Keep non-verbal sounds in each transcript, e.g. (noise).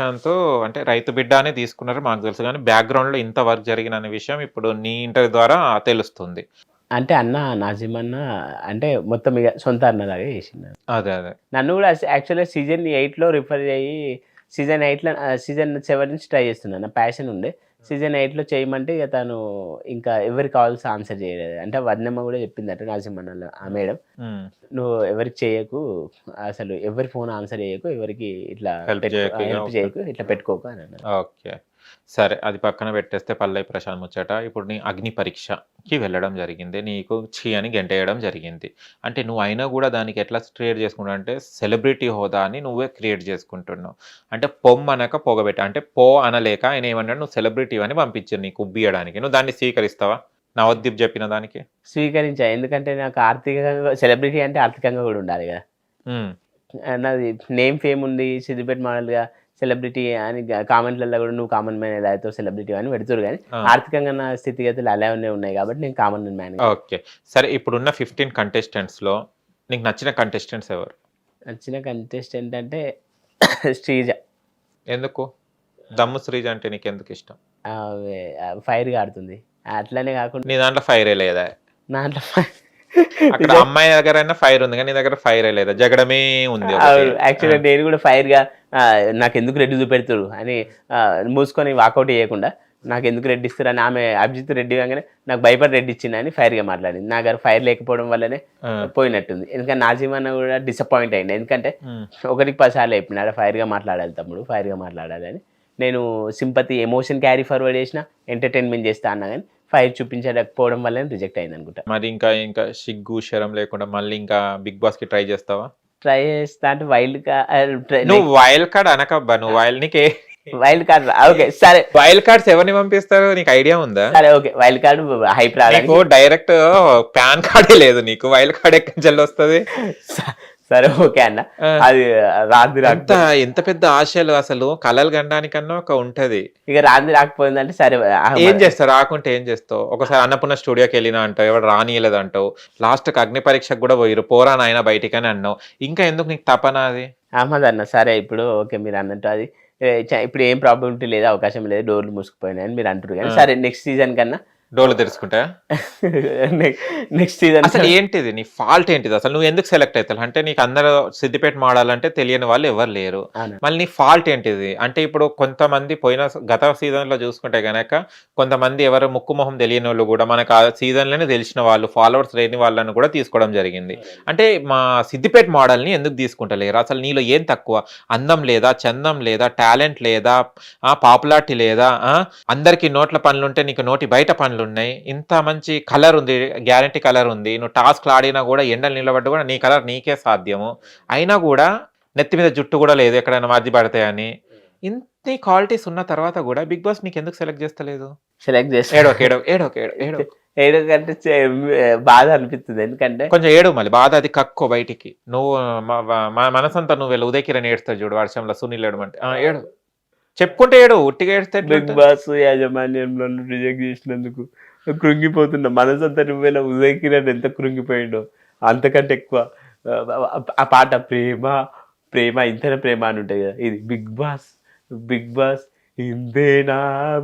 శ్రీకాంత్ అంటే రైతు బిడ్డ అని తీసుకున్నారు మాకు తెలుసు. కానీ బ్యాక్గ్రౌండ్లో ఇంత వర్క్ జరిగిన అనే విషయం ఇప్పుడు నీ ఇంటర్వ్యూ ద్వారా తెలుస్తుంది. అంటే అన్న నాజిమ్ అన్న అంటే మొత్తం ఇక సొంత అన్నలాగా చేసిండు. అదే అదే. నన్ను కూడా యాక్చువల్గా సీజన్ ఎయిట్లో రిఫర్ అయ్యి సీజన్ ఎయిట్లో సీజన్ సెవెన్ నుంచి ట్రై చేస్తున్నాను నా ప్యాషన్ ఉండే. సీజన్ ఎయిట్లో చేయమంటే ఇక తను ఇంకా ఎవరికి కావాల్సి ఆన్సర్ చేయలేదు. అంటే వదినమ్మ కూడా చెప్పిందట నాజిమ్మన్న ఆ మేడం. ఉమ్, నువ్వు ఎవరికి చేయకు అసలు ఎవరి ఫోన్ ఆన్సర్ చేయకు ఎవరికి ఇట్లా హెల్ప్. చేయకు ఇట్లా పెట్టుకోకు అని అన్నారు. ఓకే సరే అది పక్కన పెట్టేస్తే పల్లె ప్రశాంత్ ముచ్చట ఇప్పుడు నీ అగ్ని పరీక్షకి వెళ్ళడం జరిగింది నీకు చీ అని గెంటేయడం జరిగింది. అంటే నువ్వు అయినా కూడా దానికి ఎట్లా క్రియేట్ చేసుకుంటావు అంటే సెలబ్రిటీ హోదా అని నువ్వే క్రియేట్ చేసుకుంటున్నావు. అంటే పొమ్ అనక పొగబెట్ట అంటే పో అనలేక ఆయన ఏమన్నాడు నువ్వు సెలబ్రిటీ అని పంపించారు నీకు ఉబ్బియడానికి. నువ్వు దాన్ని స్వీకరిస్తావా? నవదీప్ చెప్పిన దానికి? స్వీకరించా ఎందుకంటే నాకు ఆర్థికంగా సెలబ్రిటీ అంటే ఆర్థికంగా కూడా ఉండాలి కదా నాది నేమ్ ఫేమ్ ఉంది సిద్దిపేట మోడల్గా సెలబ్రిటీ అని కామెంట్లలో కూడా నువ్వు కామన్ మ్యాన్ ఎలా అవుతావు సెలబ్రిటీ అని పెడుతురు కానీ. ఆర్థికంగా నా స్థితిగతులు అలానే ఉన్నాయి కాబట్టి నేను కామన్ మ్యాన్ ఓకే. సరే ఇప్పుడున్న ఫిఫ్టీన్ కంటెస్టెంట్స్లో నీకు నచ్చిన కంటెస్టెంట్స్ ఎవరు? నచ్చిన కంటెస్టెంట్ అంటే (coughs) శ్రీజ. ఎందుకు? దమ్ము శ్రీజ అంటే నీకు ఎందుకు ఇష్టం ఫైర్గా ఆడుతుంది. అట్లనే కాకుండా నీ దాంట్లో ఫైరే లేదా? నా దాంట్లో fi- అక్కడ అమ్మాయి దగ్గర అయినా ఫైర్ ఉంది కానీ దగ్గర ఫైరే లేదా. జగడమే ఉంది యాక్చువల్గా నేను కూడా ఫైర్గా నాకు ఎందుకు రెడ్డి చూపెడతారు అని మూసుకొని వాకౌట్ చేయకుండా నాకు ఎందుకు రెడ్డి ఇస్తారు అని ఆమె అభిజిత్ రెడ్డి కాగానే నాకు భయపడి రెడ్డి ఇచ్చిందని ఫైర్గా మాట్లాడింది. నా గారు ఫైర్ లేకపోవడం వల్లనే పోయినట్టుంది. ఎందుకంటే నాజీమన్న కూడా డిసప్పాయింట్ అయింది. ఎందుకంటే ఒకటికి పదిసార్లు చెప్పినాడు ఫైర్గా మాట్లాడాలి తమ్ముడు ఫైర్గా మాట్లాడాలి అని. నేను సింపతి ఎమోషన్ క్యారీ ఫార్వర్డ్ చేసిన ఎంటర్టైన్మెంట్ చేస్తా అన్నా కానీ ఫైర్ చూపించకపోవడం వల్లనే రిజెక్ట్ అయింది అనుకుంటా మరి ఇంకా ఇంకా సిగ్గు శరం లేకుండా మళ్ళీ ఇంకా బిగ్ బాస్కి ట్రై చేస్తావా? ట్రై చేస్తా అంటే వైల్డ్ నువ్వు వైల్డ్ కార్డ్ అనకబ్బా నువ్వు వైల్డ్ నీకే. వైల్డ్ కార్డ్ ఓకే సరే. వైల్డ్ కార్డ్స్ ఎవరిని పంపిస్తారు? నీకు ఐడియా ఉందా? సరే ఓకే వైల్డ్ కార్డ్ హైప్ రాడానికి నీకు డైరెక్ట్ పాన్ కార్డే లేదు నీకు వైల్డ్ కార్డ్ ఎక్కడి నుంచి వస్తుంది? సరే ఓకే అన్న. అది రాంది రాకపోతే ఎంత పెద్ద ఆశలు అసలు? కలలు గండానికన్నా ఒక ఉంటది. ఇక రాంది రాకపోయిందంటే సరే ఏం చేస్తావు? రాకుంటే ఏం చేస్తావు? ఒకసారి అన్నపూర్ణ స్టూడియోకి వెళ్ళినా అంటావు ఎవడు రానియలేదు అంటావు. లాస్ట్ అగ్ని పరీక్షకు కూడా పోయిరు పోరా నాయన బయటికి అని అన్నావు. ఇంకా ఎందుకు నీకు తపన అది? అహ్మద్ అన్న సరే ఇప్పుడు ఓకే మీరు అన్నట్టు అది. ఇప్పుడు ఏం ప్రాబ్లం లేదు అవకాశం లేదు డోర్లు మూసుకుపోయినాయని మీరు అంటారు కానీ. సరే నెక్స్ట్ సీజన్ కన్నా డోలు తెరుచుకుంటా? (laughs) నెక్స్ట్ సీజన్ అసలు ఏంటిది? నీ ఫాల్ట్ ఏంటిది? అసలు నువ్వు ఎందుకు సెలెక్ట్ అవుతావు? అంటే నీకు అందరూ సిద్దిపేట మాడాలంటే తెలియని వాళ్ళు ఎవరు లేరు. మళ్ళీ నీ ఫాల్ట్ ఏంటిది? అంటే ఇప్పుడు కొంతమంది పోయిన గత సీజన్లో చూసుకుంటే గనక కొంతమంది ఎవరు ముక్కు మొహం తెలియని వాళ్ళు కూడా మనకు ఆ సీజన్లోనే తెలిసిన వాళ్ళు ఫాలోవర్స్ లేని వాళ్ళని కూడా తీసుకోవడం జరిగింది. అంటే మా సిద్దిపేట మోడల్ని ఎందుకు తీసుకుంటలేరు? అసలు నీలో ఏం తక్కువ? అందం లేదా చందం లేదా టాలెంట్ లేదా పాపులారిటీ లేదా అందరికి నోట్ల పనులు ఉంటే నీకు నోటి బయట పనులు ఉన్నాయి ఇంత మంచి కలర్ ఉంది గ్యారంటీ కలర్ ఉంది. నువ్వు టాస్క్లు ఆడినా కూడా ఎండలు నిలబడ్డా కూడా నీ కలర్ నీకే సాధ్యము. అయినా కూడా నెత్తి మీద జుట్టు కూడా లేదు ఎక్కడైనా మధ్య పడతాయని. ఇంత క్వాలిటీస్ ఉన్న తర్వాత కూడా బిగ్ బాస్ నీకు ఎందుకు సెలెక్ట్ చేస్తలేదు? సెలెక్ట్ చేసి ఏడో ఏడో ఏడో ఏడో ఏడో కంటే బాధ అనిపిస్తుంది. ఎందుకంటే కొంచెం ఏడు మళ్ళీ. బాధ అది కక్కో బయటికి. నువ్వు మనసంతా నువ్వు వెళ్ళి ఉదయకిరణ్ ఏడుస్తాడు చూడు వర్షంలో సునీల్ ఏడమంటే ఏడు చెప్పుకుంటే ఏడు ఉట్టిగా ఏడిస్తే బిగ్? బాస్ యాజమాన్యంలో రిజెక్ట్ చేసినందుకు కృంగిపోతున్నా మనసంతా నువ్వేలా ఉదయకిరణ్ ఎంత కృంగిపోయిండో అంతకంటే ఎక్కువ ఆ- పాట ప్రేమ ప్రేమ ఇంతనే ప్రేమ అని ఉంటాయి కదా ఇది బిగ్ బాస్ బిగ్ బాస్ ఇంతేనా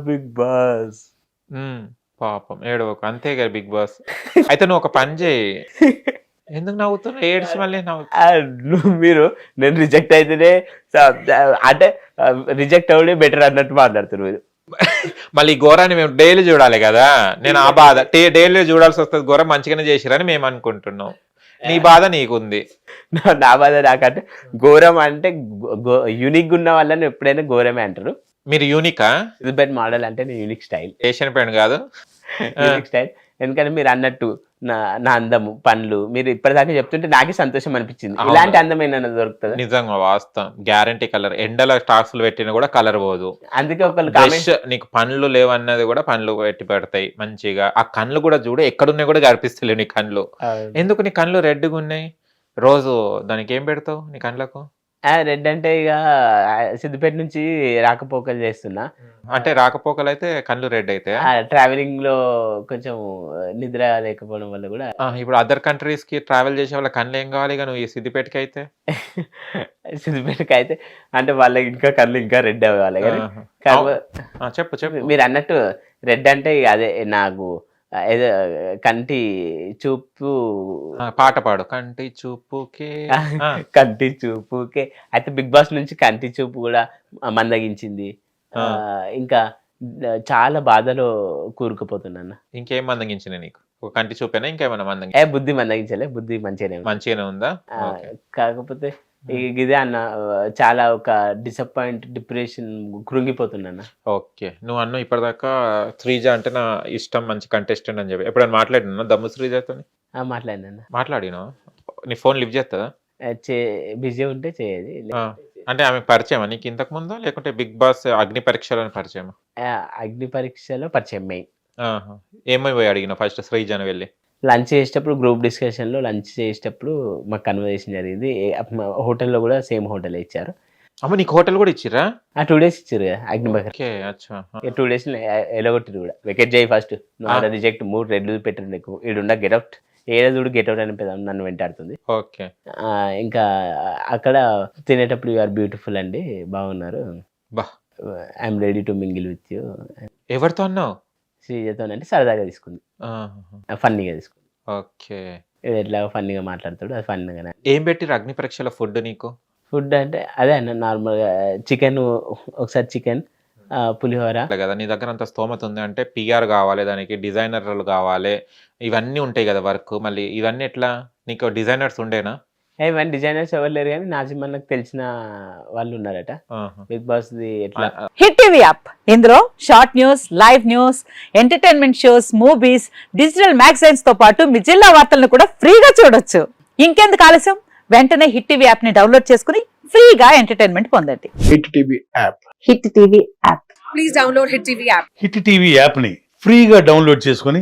బిగ్ బాస్? పాపం ఏడవకు అంతే కదా బిగ్ బాస్. అయితే నువ్వు ఒక పని చేయి. (laughs) ఎందుకు నవ్వుతున్నావు ఏడ్చి మళ్ళీ నవ్వు మీరు నేను రిజెక్ట్ అయితేనే అంటే రిజెక్ట్ అవడే బెటర్ అన్నట్టు మాట్లాడుతున్నారు మీరు. మళ్ళీ ఈ ఘోరాన్ని మేము డైలీ చూడాలి కదా. నేను ఆ బాధ డైలీ చూడాల్సి వస్తుంది. ఘోరం మంచిగానే చేసిరని మేము అనుకుంటున్నాం. నీ బాధ నీకుంది. నా- నా బాధ నాకంటే ఘోరం అంటే యూనిక్ ఉన్న వాళ్ళని ఎప్పుడైనా ఘోరమే అంటారు. మీరు యూనికా ఇది మోడల్ అంటే యూనిక్ స్టైల్ ఏషియన్ పెయింట్ కాదు. (laughs) యూనిక్ స్టైల్ ఎందుకంటే మీరు అన్నట్టు నా నా అందము పనులు మీరు ఇప్పటిదాకా చెప్తుంటే నాకే సంతోషం అనిపించింది. ఇలాంటి అందం ఏమైనా దొరుకుతుంది? నిజంగా వాస్తవం. గ్యారంటీ కలర్ ఎండల స్టాక్స్లు పెట్టినా కూడా కలర్ పోదు. అందుకే ఒకళ్ళు కామెంట్ బ్రష్ నీకు పండ్లు లేవన్నది కూడా పండ్లు పెట్టి పెడతాయి మంచిగా. ఆ కళ్ళు కూడా చూడు ఎక్కడున్నాయి కూడా కనిపిస్తలేవు నీ కళ్ళు ఎందుకు నీ కళ్ళు రెడ్గా ఉన్నాయి? రోజు దానికి ఏం పెడతావు నీ కళ్ళకు రెడ్ అంటే ఇక సిద్దిపేట నుంచి రాకపోకలు చేస్తున్నా. అంటే రాకపోకలు అయితే కళ్ళు రెడ్ అయితే? ట్రావెలింగ్లో కొంచెం నిద్ర లేకపోవడం వల్ల కూడా. ఇప్పుడు అదర్ కంట్రీస్కి ట్రావెల్ చేసే వాళ్ళ కళ్ళు ఏం కావాలి ఇక నువ్వు ఈ సిద్దిపేటకి అయితే (laughs) సిద్దిపేటకి అయితే అంటే వాళ్ళకి ఇంకా కళ్ళు ఇంకా రెడ్ అవ్వాలి కానీ చెప్పు చెప్పు. మీరు అన్నట్టు రెడ్ అంటే అదే నాకు ఏదో కంటి చూపు. పాట పాడు. కంటి చూపుకే. (laughs) కంటి చూపుకే. అయితే బిగ్ బాస్ నుంచి కంటి చూపు కూడా మందగించింది. ఆ, ఇంకా చాలా బాధలో కూరుకుపోతున్నాను ఇంకేం మందగించిన నీకు? ఒక కంటి చూపేనా? ఇంకేమైనా మందంగి ఏ బుద్ధి మందగించలే. బుద్ధి మంచిగానే. మంచిగానే ఉందా. కాకపోతే ఇదే అన్న చాలా ఒక డిసప్పాయింట్ డిప్రెషన్ కృంగిపోతున్నా ఓకే. నువ్వు అన్న ఇప్పటిదాకా శ్రీజ అంటే నా ఇష్టం మంచి కంటెస్టెంట్ అని చెప్పి. ఎప్పుడైనా మాట్లాడినా దమ్ము శ్రీజతో మాట్లాడినా మాట్లాడినా నీ ఫోన్ లిఫ్ట్ చేస్తుందా? బిజీ ఉంటే చేయదు. అంటే ఆమె పరిచయమా? నీకు ఇంతకు ముందు? లేకుంటే బిగ్ బాస్ అగ్ని పరీక్షలను పరిచయమా? ఆ, అగ్ని పరీక్షలో పరిచయం మెయిన్. ఆహా. ఏమై పోయి అడిగిన ఫస్ట్ శ్రీజాని వెళ్ళి. లంచ్ చేసేటప్పుడు గ్రూప్ డిస్కషన్లో లంచ్ చేసేటప్పుడు మాకు కన్వర్జేషన్ జరిగింది. హోటల్లో కూడా సేమ్ హోటల్ ఇచ్చారు. అమ్మ నీకు హోటల్ కూడా ఇచ్చిరా ఆ టూ డేస్ ఇచ్చారు కదా అగ్ని పరీక్ష ఓకే అచ్చా. టూ డేస్ ఎలగొట్టిరు కూడా. వికెట్ చేయి ఫస్ట్. నువ్వు రిజెక్ట్ మూడు రెడ్లు పెట్టరు నీకు. ఈడుండ గెట్అవుట్ ఏదో చూడు గెట్అవుట్ అని పెద్ద నన్ను వెంటాడుతుంది. ఓకే. ఇంకా అక్కడ తినేటప్పుడు యూఆర్ బ్యూటిఫుల్ అండి. బాగున్నారు. బా. I'm ready to mingle with you. ఎవరితో అన్నావు? శ్రీజతో అంటే సరదాగా తీసుకుంది. ఫన్నీగా తీసుకుంది. ఓకే. ఎట్లా ఫన్నీగా మాట్లాడతాడు అది ఫన్నీగానే. ఏం పెట్టిరు అగ్ని పరీక్షల ఫుడ్ నీకు? ఫుడ్ అంటే అదే అన్న నార్మల్గా చికెన్ ఒకసారి చికెన్ పులిహోర. కదా నీ దగ్గర అంత స్తోమత ఉంది అంటే పిఆర్ కావాలి దానికి డిజైనర్లు కావాలి ఇవన్నీ ఉంటాయి కదా వర్క్. మళ్ళీ ఇవన్నీ ఎట్లా? నీకు డిజైనర్స్ ఉండేనా? ఇవన్నీ డిజైనర్స్ ఎవరు లేరు కానీ నాజిమన్నకు తెలిసిన వాళ్ళు ఉన్నారట. బిగ్ బాస్ ది ఎట్లా హిట్ టీవీ యాప్. ఇందులో short news live news entertainment shows movies digital మ్యాగజైన్స్తో పాటు మీ జిల్లా వార్తలను కూడా ఫ్రీగా చూడొచ్చు. ఇంకెందుకు ఆలస్యం? వెంటనే హిట్ టీవీ యాప్ని డౌన్లోడ్ చేసుకుని ఫ్రీగా ఎంటర్టైన్మెంట్ పొందండి. Hit TV app. Hit TV app. Hit TV యాప్ని ఫ్రీగా డౌన్లోడ్ చేసుకొని